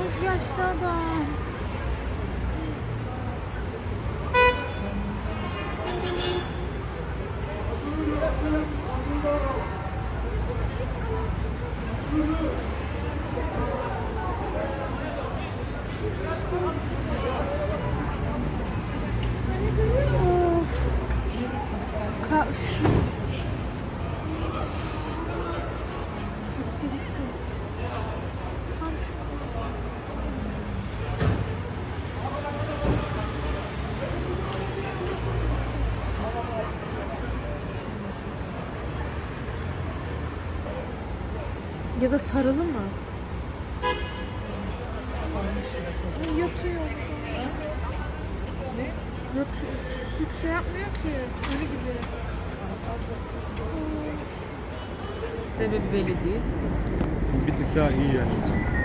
Of yaşlı adam. Of. Ka Ya da sarılı mı? Ay, Yatıyor. Yatıyor. Hiç şey yapmıyor ki. Ölü gibi. Sebebi belli değil. Bir tık daha iyi yani.